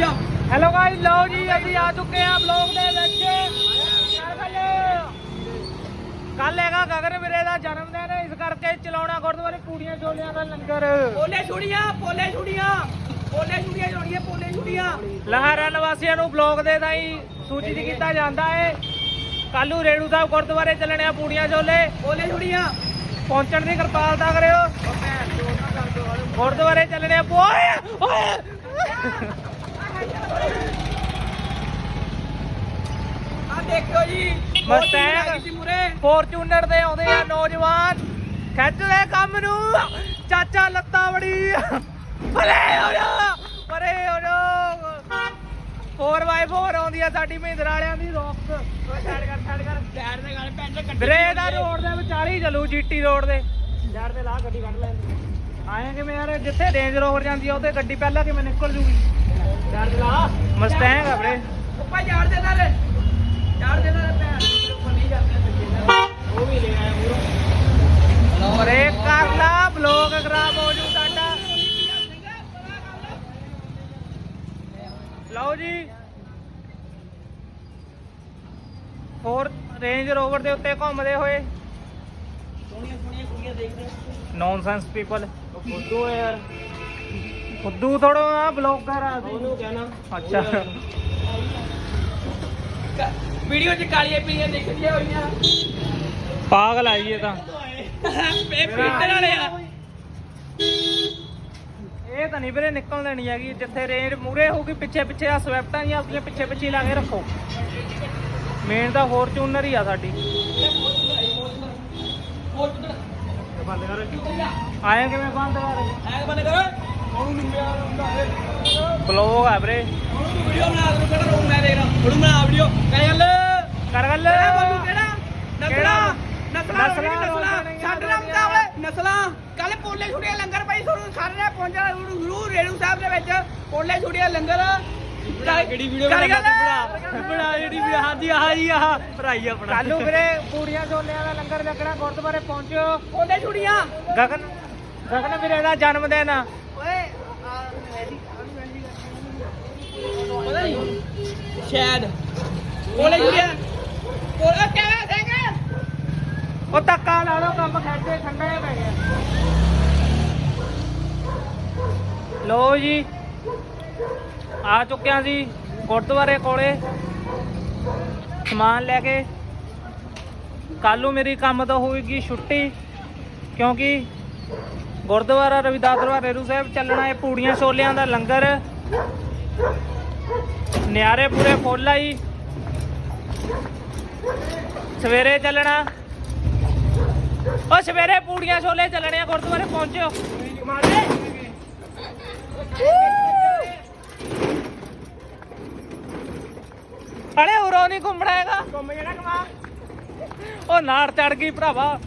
Hello guys ਲਓ ਜੀ ਅਸੀਂ ਆ ਚੁੱਕੇ ਆ ਬਲੌਗ ਦੇ ਵਿੱਚ। ਕੱਲ ਹੈਗਾ ਗਗਨ ਵੀਰੇ ਦਾ ਜਨਮ ਦਿਨ ਇਸ ਕਰਕੇ ਚਲਾਉਣਾ ਗੁਰਦੁਆਰੇ ਪੂੜੀਆਂ ਛੋਲਿਆਂ ਦਾ ਲੰਗਰ। ਪੋਲੇ ਛੁੜੀਆਂ ਪੋਲੇ ਛੁੜੀਆਂ ਪੋਲੇ ਛੁੜੀਆਂ ਜੋੜੀਆਂ ਪੋਲੇ ਛੁੜੀਆਂ। ਲਹਾਰਾ ਨਿਵਾਸੀਆਂ ਨੂੰ ਬਲੌਗ ਦੇ ਤਾਈ ਸੂਚਿਤ ਕੀਤਾ ਜਾਂਦਾ ਹੈ। ਕੱਲੂ ਰੇੜੂ ਸਾਹਿਬ ਗੁਰਦੁਆਰੇ ਚੱਲਣੇ ਆ ਪੂੜੀਆਂ ਛੋਲੇ। ਪੋਲੇ ਛੁੜੀਆਂ। ਪਹੁੰਚਣ ਦੀ ਕਿਰਪਾਲਤਾ ਕਰਿਓ। ਗੁਰਦੁਆਰੇ ਚੱਲਣੇ ਆ ਓਏ ਓਏ। ਆ ਜੀ ਫੋਰਚੂਨਰ ਦੇ ਆਉਂਦੇ ਆ ਨੌਜਵਾਨ। ਖਿੱਚਦੇ ਕੰਮ ਨੂੰ। ਚਾਚਾ ਲੱਤਾਂ ਬੜੀ। ਪਰੇ ਹੋ ਜਾ ਪਰੇ ਹੋ ਜਾ। 4x4 ਆਉਂਦੀ ਆ ਸਾਡੀ ਮਹਿੰਦਰ ਵਾਲਿਆਂ ਦੀ ਰੌਕਸ ਛੱਡ ਕਰ ਛੱਡ ਕਰ। ਟਾਇਰ ਦੇ ਗਾਲ ਕੱਢ ਵੀਰੇ ਦਾ ਰੋਡ ਦੇ ਵਿਚਾਲੇ ਹੀ ਚੱਲੂ ਜੀਟੀ ਰੋਡ ਦੇ। ਯਾਰ ਤੇ ਲਾ ਗੱਡੀ ਕੱਢ ਲੈ ਆਏ ਕਿਵੇਂ ਯਾਰ ਜਿੱਥੇ ਰੇਂਜ ਰੋਵਰ ਜਾਂਦੀ ਆ ਉੱਥੇ ਗੱਡੀ ਪਹਿਲਾਂ ਕਿਵੇਂ ਨਿਕਲ ਜੂਗੀ? ਯਾਰ ਤੇ ਲਾ ਮਸਟੈਂਗ ਆ ਵੀਰੇ। ਉੱਪਰ ਝਾੜ ਦੇ ਨਾਲ। ਝਾੜ ਦੇ ਨਾਲ ਉੱਪਰ ਨਹੀਂ ਜਾਂਦੇ ਉਹ ਵੀ ਲੈ ਆਇਆ ਪੂਰਾ ਔਰੇ ਕਰ ਲਾ ਬਲੌਗ ਖਰਾਬ ਹੋ ਜੂ ਤੁਹਾਡਾ ਲਓ ਜੀ। ਹੋਰ ਰੇਂਜ ਰੋਵਰ ਦੇ ਉੱਤੇ ਘੁੰਮਦੇ ਹੋਏ। ਸੋਹਣੀਆਂ ਸੋਹਣੀਆਂ ਕੁੜੀਆਂ ਦੇਖਦੇ ਨੌਨਸੈਂਸ ਪੀਪਲ ਫੁੱਦੂ ਯਾਰ। ਫੁੱਦੂ ਥੋੜਾ ਆ ਬਲੌਗਰ ਆ ਅਸੀਂ। ਉਹਨੂੰ ਕਹਿਣਾ। ਅੱਛਾ। ਵੀਡੀਓ 'ਚ ਕਾਲੀਆਂ ਪੀਲੀਆਂ ਦਿਖਦੀਆਂ ਹੋਈਆਂ। ਪਾਗਲ ਆ ਜੀ ਇਹ ਤਾਂ। ਇਹ ਫਿਲਟਰ ਵਾਲੇ ਆ। ਇਹ ਤਾਂ ਨਹੀਂ ਵੀਰੇ ਨਿਕਲ ਦੇਣੀ ਹੈਗੀ ਜਿੱਥੇ ਰੇਂਜ ਮੂਰੇ ਹੋਊਗੀ ਪਿੱਛੇ ਪਿੱਛੇ ਆ ਸਵੈਪਟਾਂ ਦੀਆਂ ਆਪਣੀਆਂ ਪਿੱਛੇ ਪਿੱਛੇ ਲਾ ਕੇ ਰੱਖੋ। ਮੇਨ ਤਾਂ ਫੋਰਚੂਨਰ ਹੀ ਆ ਸਾਡੀ। ਬੰਦ ਕਰ। ਆਏ ਕਿਵੇਂ ਬੰਦ ਕਰ? ਐ ਬੰਦ ਕਰੋ। ਹੈ? ਬਲੌਗ ਆ ਵੀਰੇ। ਵੀਡੀਓ ਬਣਾ ਦੇ ਕਿਹੜਾ ਰੋਣ ਮੈਂ ਦੇਖ ਰਹਾ? ਉਹਨੂੰ ਬਣਾ ਵੀਡੀਓ। ਕਹਿ ਗੱਲ। ਕਰ ਗੱਲ। ਕਿਹੜਾ ਨਸਲਾਂ? ਨਸਲਾਂ ਨਸਲਾਂ ਛੱਡ ਰਮਦਾ ਓਏ। ਨਸਲਾਂ। ਕੱਲ ਪੋਲੇ ਛੁੜੀਆਂ ਲੰਗਰ ਪਈ ਤੁਹਾਨੂੰ ਸਾਰੇ ਨੇ ਪਹੁੰਚਣਾ ਗੁਰੂ ਰੇੜੂ ਸਾਹਿਬ ਦੇ ਵਿੱਚ। ਪੋਲੇ ਛੁੜੀਆਂ ਲੰਗਰ। ਕਿਹੜੀ ਵੀਡੀਓ ਗੱਲ। ਬਣਾ। ਜਿਹੜੀ ਵੀ ਹਾਂਜੀ ਆਹ ਜੀ ਆਹ ਭਰਾਈ ਆਪਣਾ। ਕੱਲੂ ਵੀਰੇ ਪੂੜੀਆਂ ਛੋਲਿਆਂ ਦਾ ਲੰਗਰ ਲੱਗਣਾ ਗੁਰਦੁਆਰੇ ਪਹੁੰਚਿਓ। ਪੋਲੇ ਛੁੜੀਆਂ। ਗਗਨ ਗਗਨ ਵੀਰੇ ਦਾ ਜਨਮ ਦਿਨ। ਪਤਾ ਨਹੀਂ ਸ਼ਾਇਦ ਪੋਲੇ ਛੁੜੀਆਂ ਪੋਲੇ ਕਿਵੇਂ ਸਿੰਘ? ਉਹ ਧੱਕਾ ਲਾ ਲਓ, ਕੰਮ ਖੈਦੇ ਠੰਡੇ ਪੈ ਗਿਆ ਲੋ ਜੀ, ਆ ਚੁੱਕਿਆ ਸੀ ਗੁਰਦੁਆਰੇ ਕੋਲੇ। ਸਮਾਨ ਲੈ ਕੇ। ਕੱਲ ਨੂੰ ਮੇਰੀ ਕੰਮ ਤੋਂ ਹੋਏਗੀ ਛੁੱਟੀ, ਕਿਉਂਕਿ ਗੁਰਦੁਆਰਾ ਰਵਿਦਾਸ ਦਰਬਾਰ ਰੇਰੂ ਸਾਹਿਬ ਚੱਲਣਾ ਹੈ ਪੂੜੀਆਂ ਛੋਲਿਆਂ ਦਾ ਲੰਗਰ। ਨਿਆਰੇ ਪੂਰੇ ਫੁੱਲ ਆਈ ਸਵੇਰੇ ਚੱਲਣਾ। ਉਹ ਸਵੇਰੇ ਪੂੜੀਆਂ ਛੋਲੇ ਚੱਲਣੇ ਆ ਗੁਰਦੁਆਰੇ ਪਹੁੰਚਿਓ। ਅਰੇ ਉਰੋਂ ਨਹੀਂ ਘੁੰਮਣਾ ਹੈਗਾ। ਘੁੰਮ ਜਿਹੜਾ ਕਮਾ ਉਹ ਨਾੜ ਚੜ ਗਈ ਭਰਾਵਾ।